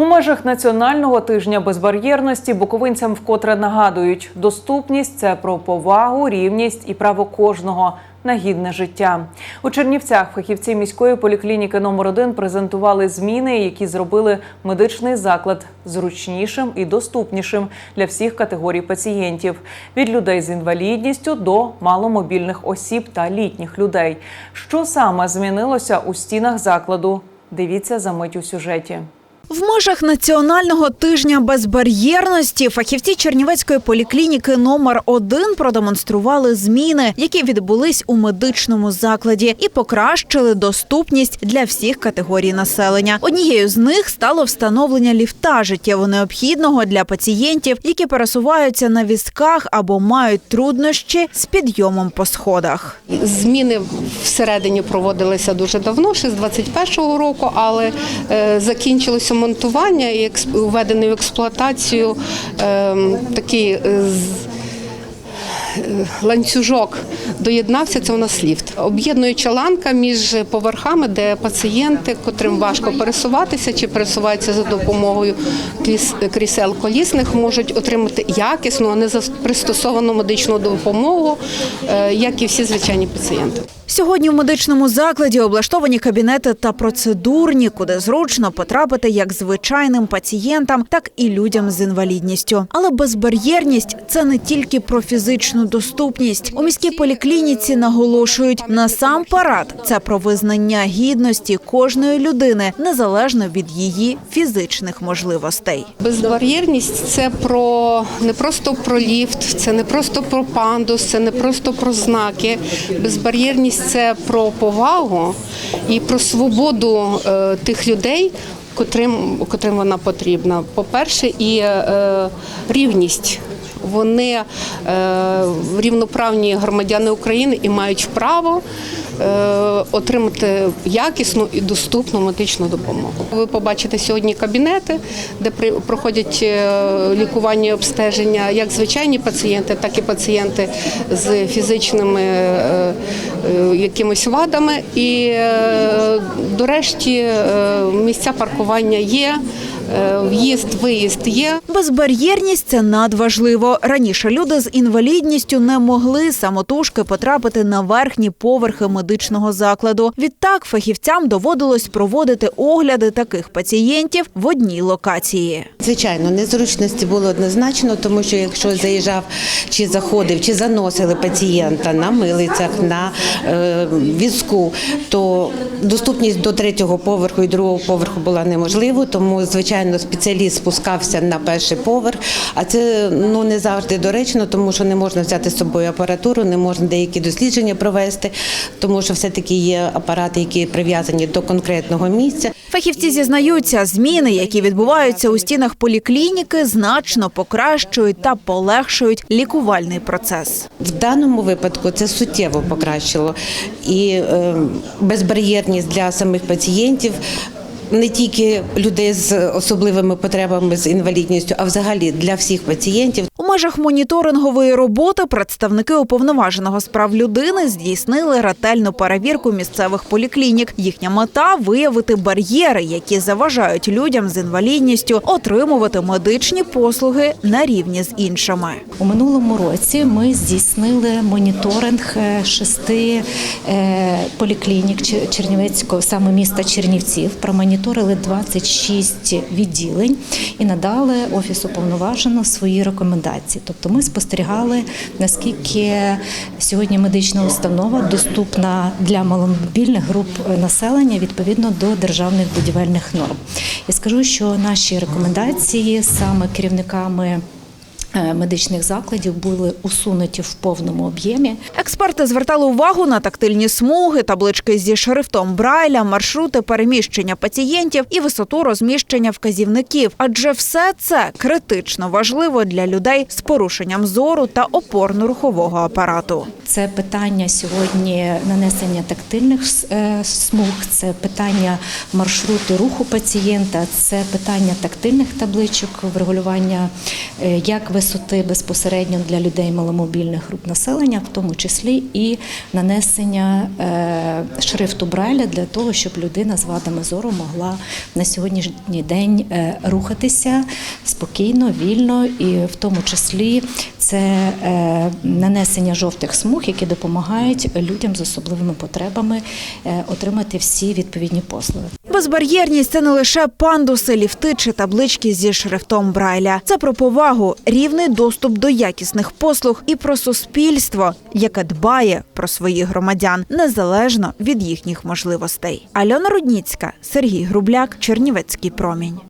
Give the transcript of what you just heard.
У межах національного тижня безбар'єрності буковинцям вкотре нагадують: доступність це про повагу, рівність і право кожного на гідне життя. У Чернівцях фахівці міської поліклініки номер 1 презентували зміни, які зробили медичний заклад зручнішим і доступнішим для всіх категорій пацієнтів від людей з інвалідністю до маломобільних осіб та літніх людей. Що саме змінилося у стінах закладу? Дивіться за мить у сюжеті. В межах національного тижня безбар'єрності фахівці Чернівецької поліклініки номер 1 продемонстрували зміни, які відбулись у медичному закладі, і покращили доступність для всіх категорій населення. Однією з них стало встановлення ліфта життєво необхідного для пацієнтів, які пересуваються на візках або мають труднощі з підйомом по сходах. Зміни всередині проводилися дуже давно, ще з 21-го року, але е, закінчилося монтування і введений в експлуатацію е, такий е, з- ланцюжок доєднався. Це у нас ліфт. Об'єднуюча ланка між поверхами, де пацієнти, котрим важко пересуватися чи пересуваються за допомогою крісел колісних, можуть отримати якісну, а не пристосовану медичну допомогу, е, як і всі звичайні пацієнти. Сьогодні в медичному закладі облаштовані кабінети та процедурні, куди зручно потрапити як звичайним пацієнтам, так і людям з інвалідністю. Але безбар'єрність це не тільки про фізичну доступність. У міській поліклініці наголошують насамперед це про визнання гідності кожної людини незалежно від її фізичних можливостей. Безбар'єрність це про не просто про ліфт, це не просто про пандус, це не просто про знаки. Безбар'єрність це про повагу і про свободу е, тих людей, котрим, котрим вона потрібна. По-перше, і е, рівність. Вони е, рівноправні громадяни України і мають право е, отримати якісну і доступну медичну допомогу. Ви побачите сьогодні кабінети, де при- проходять е, лікування і обстеження як звичайні пацієнти, так і пацієнти з фізичними якимись вадами. І до решті місця паркування є, в'їзд, виїзд є. Безбар'єрність це надважливо. Раніше люди з інвалідністю не могли самотужки потрапити на верхні поверхи медичного закладу. Відтак фахівцям доводилось проводити огляди таких пацієнтів в одній локації. Звичайно, незручності було однозначно, тому що якщо заїжджав чи заходив, чи заносили пацієнта на милицях, на е, візку, то доступність до третього поверху і другого поверху була неможливою, тому звичайно спеціаліст спускався на перший поверх. А це ну не завжди доречно, тому що не можна взяти з собою апаратуру, не можна деякі дослідження провести, тому що все-таки є апарати, які прив'язані до конкретного місця. Фахівці зізнаються, зміни, які відбуваються у стінах поліклініки, значно покращують та полегшують лікувальний процес. В даному випадку це суттєво покращило і е, безбар'єрність для самих пацієнтів. Не тільки людей з особливими потребами з інвалідністю, а взагалі для всіх пацієнтів. У межах моніторингової роботи представники уповноваженого з прав людини здійснили ретельну перевірку місцевих поліклінік. Їхня мета виявити бар'єри, які заважають людям з інвалідністю отримувати медичні послуги на рівні з іншими. У минулому році ми здійснили моніторинг е, шести е, поліклінік Чернівецького саме міста Чернівців. Промоніторили 26 відділень і надали офісу повноважено свої рекомендації. Тобто, ми спостерігали наскільки сьогодні медична установа доступна для маломобільних груп населення відповідно до державних будівельних норм. Я скажу, що наші рекомендації саме керівниками е, медичних закладів були усунуті в повному об'ємі. Експерти звертали увагу на тактильні смуги, таблички зі шрифтом Брайля, маршрути переміщення пацієнтів і висоту розміщення вказівників. Адже все це критично важливо для людей з порушенням зору та опорно-рухового апарату. Це питання сьогодні нанесення тактильних е, смуг, це питання маршруту руху пацієнта, це питання тактильних табличок, врегулювання е, як висоти безпосередньо для людей маломобільних груп населення, в тому числі і нанесення е, шрифту Брайля для того, щоб людина з вадами зору могла на сьогоднішній день е, рухатися спокійно, вільно, і в тому числі це е, нанесення жовтих смуг, які допомагають людям з особливими потребами е, отримати всі відповідні послуги. Безбар'єрність це не лише пандуси, ліфти чи таблички зі шрифтом Брайля. Це про повагу, рівний доступ до якісних послуг і про суспільство, яке дбає про своїх громадян незалежно від їхніх можливостей. Альона Рудніцька, Сергій Грубляк, Чернівецький промінь.